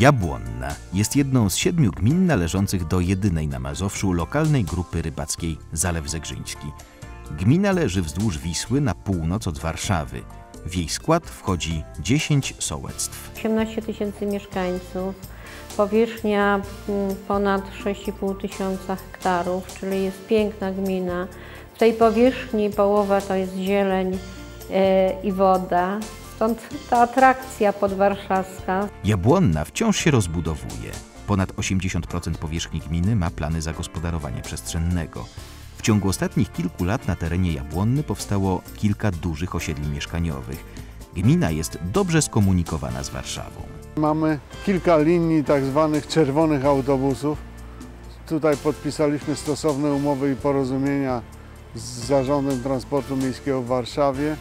Jabłonna jest jedną z siedmiu gmin należących do jedynej na Mazowszu lokalnej grupy rybackiej Zalew Zegrzyński. Gmina leży wzdłuż Wisły na północ od Warszawy. W jej skład wchodzi 10 sołectw. 18 tysięcy mieszkańców, powierzchnia mm, ponad 6,5 tysiąca hektarów, czyli jest piękna gmina. W tej powierzchni połowa to jest zieleń e, i woda, stąd ta atrakcja podwarszawska. Jabłonna wciąż się rozbudowuje. Ponad 80% powierzchni gminy ma plany zagospodarowania przestrzennego. W ciągu ostatnich kilku lat na terenie Jabłonny powstało kilka dużych osiedli mieszkaniowych. Gmina jest dobrze skomunikowana z Warszawą. Mamy kilka linii tak zwanych czerwonych autobusów. Tutaj podpisaliśmy stosowne umowy i porozumienia z Zarządem Transportu Miejskiego w Warszawie.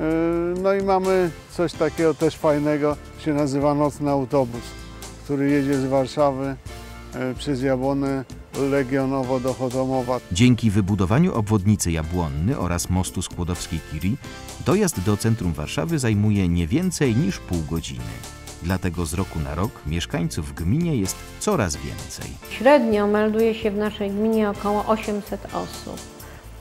Yy, No i mamy coś takiego też fajnego, się nazywa nocny autobus, który jedzie z Warszawy yy, przez Jabłonę Legionowo do Chotomowa. Dzięki wybudowaniu obwodnicy Jabłonny oraz mostu Skłodowskiej-Curie dojazd do centrum Warszawy zajmuje nie więcej niż pół godziny. Dlatego z roku na rok mieszkańców w gminie jest coraz więcej. Średnio melduje się w naszej gminie około 800 osób.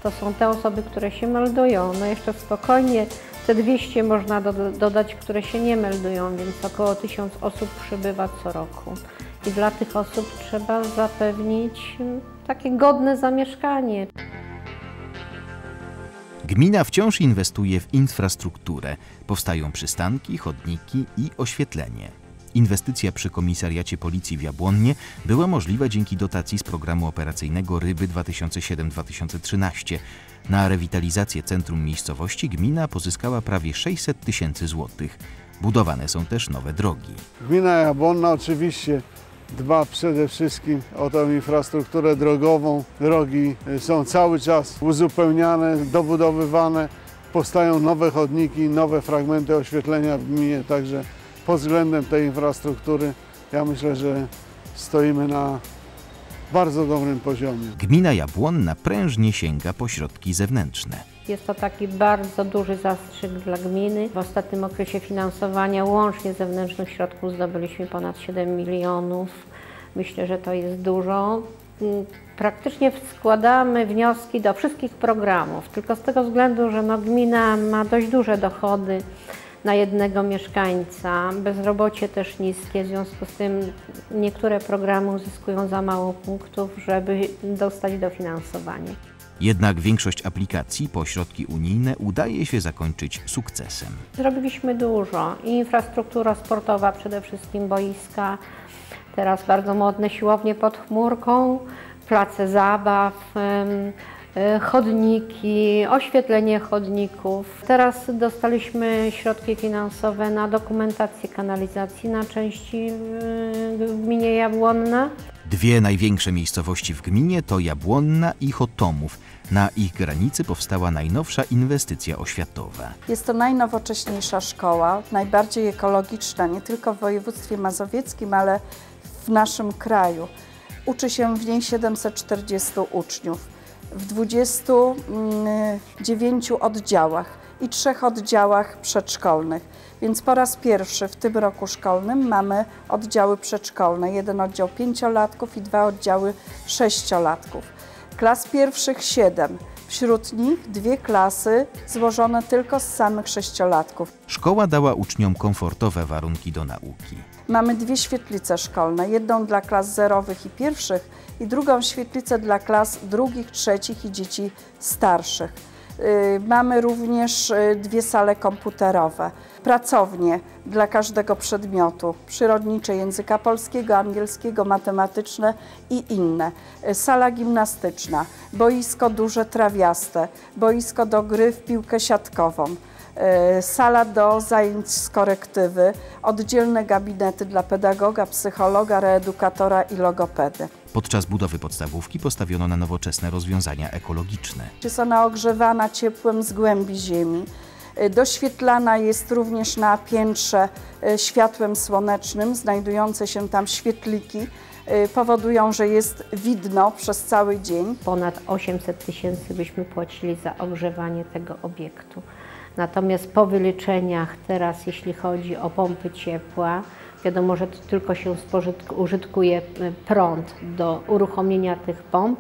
To są te osoby, które się meldują. No jeszcze spokojnie te 200 można do, dodać, które się nie meldują, więc około 1000 osób przybywa co roku. I dla tych osób trzeba zapewnić mm, takie godne zamieszkanie. Gmina wciąż inwestuje w infrastrukturę. Powstają przystanki, chodniki i oświetlenie. Inwestycja przy Komisariacie Policji w Jabłonnie była możliwa dzięki dotacji z programu operacyjnego Ryby 2007-2013. Na rewitalizację centrum miejscowości gmina pozyskała prawie 600 tysięcy złotych. Budowane są też nowe drogi. Gmina Jabłonna oczywiście dba przede wszystkim o tę infrastrukturę drogową. Drogi y, są cały czas uzupełniane, dobudowywane. Powstają nowe chodniki, nowe fragmenty oświetlenia w gminie, także pod względem tej infrastruktury ja myślę, że stoimy na bardzo dobrym poziomie. Gmina Jabłonna prężnie sięga po środki zewnętrzne. Jest to taki bardzo duży zastrzyk dla gminy. W ostatnim okresie finansowania łącznie zewnętrznych środków zdobyliśmy ponad 7 milionów. Myślę, że to jest dużo. Mm, Praktycznie składamy wnioski do wszystkich programów, tylko z tego względu, że no, gmina ma dość duże dochody na jednego mieszkańca, bezrobocie też niskie, w związku z tym niektóre programy uzyskują za mało punktów, żeby dostać dofinansowanie. Jednak większość aplikacji po środki unijne udaje się zakończyć sukcesem. Zrobiliśmy dużo. Infrastruktura sportowa, przede wszystkim boiska, teraz bardzo modne siłownie pod chmurką, place zabaw, chodniki, oświetlenie chodników. Teraz dostaliśmy środki finansowe na dokumentację kanalizacji na części e, w gminie Jabłonna. Dwie największe miejscowości w gminie to Jabłonna i Chotomów. Na ich granicy powstała najnowsza inwestycja oświatowa. Jest to najnowocześniejsza szkoła, najbardziej ekologiczna nie tylko w województwie mazowieckim, ale w naszym kraju. Uczy się w niej 740 uczniów w 29 oddziałach i trzech oddziałach przedszkolnych. Więc po raz pierwszy w tym roku szkolnym mamy oddziały przedszkolne. Jeden oddział pięciolatków i dwa oddziały sześciolatków. Klas pierwszych siedem. Wśród nich dwie klasy złożone tylko z samych sześciolatków. Szkoła dała uczniom komfortowe warunki do nauki. Mamy dwie świetlice szkolne, jedną dla klas zerowych i pierwszych i drugą świetlicę dla klas drugich, trzecich i dzieci starszych. Yy, Mamy również yy, dwie sale komputerowe, pracownie dla każdego przedmiotu, przyrodnicze języka polskiego, angielskiego, matematyczne i inne. Yy, Sala gimnastyczna, boisko duże trawiaste, boisko do gry w piłkę siatkową. Sala do zajęć z korektywy, oddzielne gabinety dla pedagoga, psychologa, reedukatora i logopedy. Podczas budowy podstawówki postawiono na nowoczesne rozwiązania ekologiczne. Jest ona ogrzewana ciepłem z głębi ziemi. E, Doświetlana jest również na piętrze e, światłem słonecznym. Znajdujące się tam świetliki e, powodują, że jest widno przez cały dzień. Ponad 800 tysięcy byśmy płacili za ogrzewanie tego obiektu. Natomiast po wyliczeniach teraz, jeśli chodzi o pompy ciepła, Wiadomo, że to tylko się użytkuje e, prąd do uruchomienia tych pomp.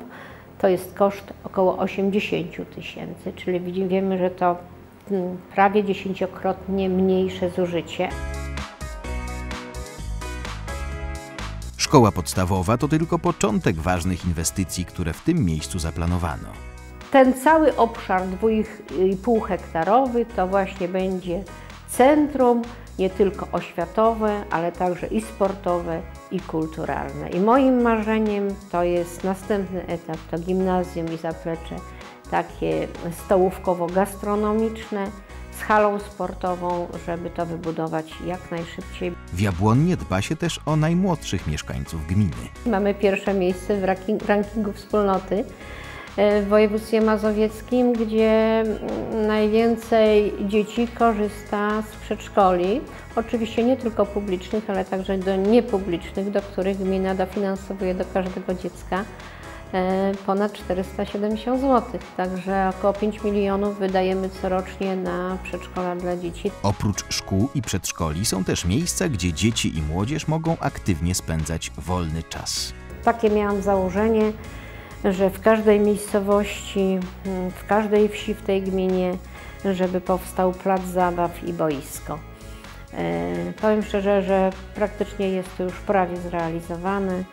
To jest koszt około 80 tysięcy, czyli wiemy, że to mm, prawie dziesięciokrotnie mniejsze zużycie. Szkoła podstawowa to tylko początek ważnych inwestycji, które w tym miejscu zaplanowano. Ten cały obszar 2,5 hektarowy to właśnie będzie centrum nie tylko oświatowe, ale także i sportowe i kulturalne. I moim marzeniem to jest następny etap, to gimnazjum i zaplecze takie stołówkowo-gastronomiczne z halą sportową, żeby to wybudować jak najszybciej. W Jabłonnie dba się też o najmłodszych mieszkańców gminy. Mamy pierwsze miejsce w ranking- rankingu wspólnoty w województwie mazowieckim, gdzie mm, najwięcej dzieci korzysta z przedszkoli. Oczywiście nie tylko publicznych, ale także do niepublicznych, do których gmina dofinansowuje do każdego dziecka e, ponad 470 zł. Także około 5 milionów wydajemy corocznie na przedszkola dla dzieci. Oprócz szkół i przedszkoli są też miejsca, gdzie dzieci i młodzież mogą aktywnie spędzać wolny czas. Takie miałam założenie, że w każdej miejscowości, mm, w każdej wsi w tej gminie, żeby powstał plac zabaw i boisko. E, Powiem szczerze, że praktycznie jest to już prawie zrealizowane.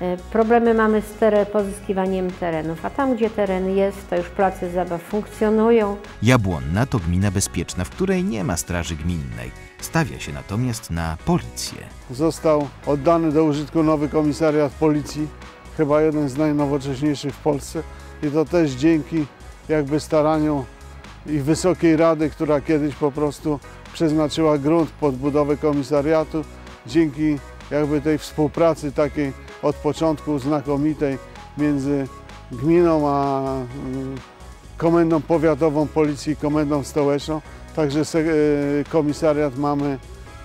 E, Problemy mamy z tere, pozyskiwaniem terenów, a tam gdzie teren jest, to już place zabaw funkcjonują. Jabłonna to gmina bezpieczna, w której nie ma straży gminnej. Stawia się natomiast na policję. Został oddany do użytku nowy komisariat policji, chyba jeden z najnowocześniejszych w Polsce i to też dzięki jakby staraniom i Wysokiej Rady, która kiedyś po prostu przeznaczyła grunt pod budowę komisariatu. Dzięki jakby tej współpracy takiej od początku znakomitej między gminą a mm, komendą powiatową policji i komendą stołeczną. Także e, komisariat mamy,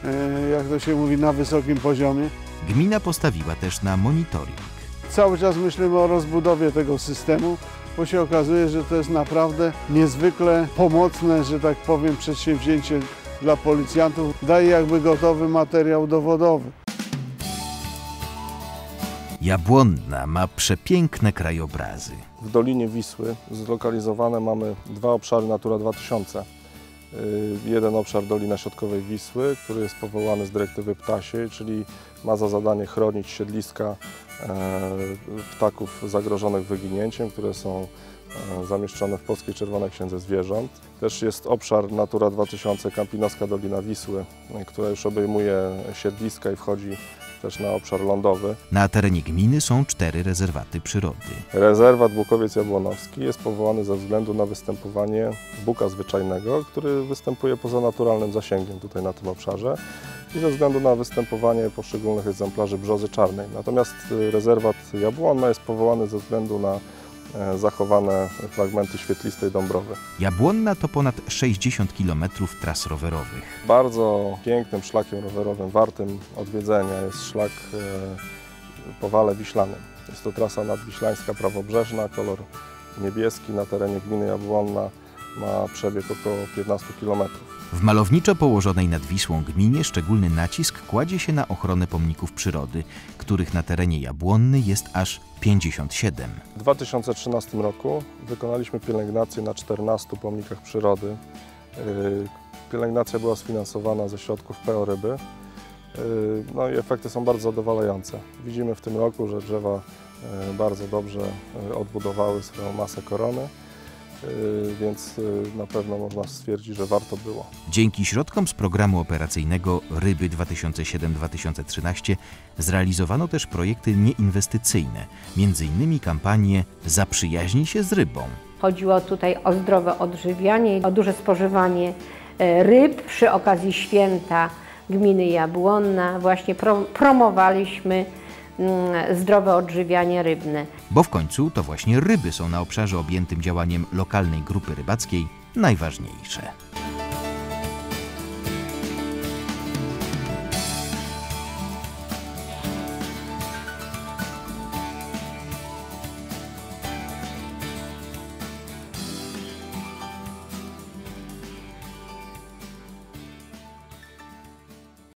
e, jak to się mówi, na wysokim poziomie. Gmina postawiła też na monitoring. Cały czas myślimy o rozbudowie tego systemu, bo się okazuje, że to jest naprawdę niezwykle pomocne, że tak powiem, przedsięwzięcie dla policjantów. Daje jakby gotowy materiał dowodowy. Jabłonna ma przepiękne krajobrazy. W Dolinie Wisły zlokalizowane mamy dwa obszary Natura 2000. Y, Jeden obszar Dolina Środkowej Wisły, który jest powołany z dyrektywy ptasiej, czyli ma za zadanie chronić siedliska e, ptaków zagrożonych wyginięciem, które są e, zamieszczone w Polskiej Czerwonej Księdze Zwierząt. Też jest obszar Natura 2000 Kampinoska Dolina Wisły, e, która już obejmuje siedliska i wchodzi też na obszar lądowy. Na terenie gminy są cztery rezerwaty przyrody. Rezerwat Bukowiec Jabłonowski jest powołany ze względu na występowanie buka zwyczajnego, który występuje poza naturalnym zasięgiem tutaj na tym obszarze i ze względu na występowanie poszczególnych egzemplarzy brzozy czarnej. Natomiast y, rezerwat Jabłonna jest powołany ze względu na zachowane fragmenty świetlistej Dąbrowy. Jabłonna to ponad 60 km tras rowerowych. Bardzo pięknym szlakiem rowerowym, wartym odwiedzenia jest szlak e, po Wale Wiślanym. Jest to trasa nadwiślańska prawobrzeżna, kolor niebieski na terenie gminy Jabłonna, ma przebieg około 15 km. W malowniczo położonej nad Wisłą gminie szczególny nacisk kładzie się na ochronę pomników przyrody, których na terenie Jabłonny jest aż 57. W 2013 roku wykonaliśmy pielęgnację na 14 pomnikach przyrody. Yy, Pielęgnacja była sfinansowana ze środków PO Ryby. Yy, No i efekty są bardzo zadowalające. Widzimy w tym roku, że drzewa yy, bardzo dobrze odbudowały swoją masę korony, więc yy, na pewno można stwierdzić, że warto było. Dzięki środkom z programu operacyjnego Ryby 2007-2013 zrealizowano też projekty nieinwestycyjne, m.in. kampanię Zaprzyjaźnij się z rybą. Chodziło tutaj o zdrowe odżywianie, o duże spożywanie e, ryb. Przy okazji święta gminy Jabłonna właśnie pro, promowaliśmy zdrowe odżywianie rybne. Bo w końcu to właśnie ryby są na obszarze objętym działaniem lokalnej grupy rybackiej najważniejsze.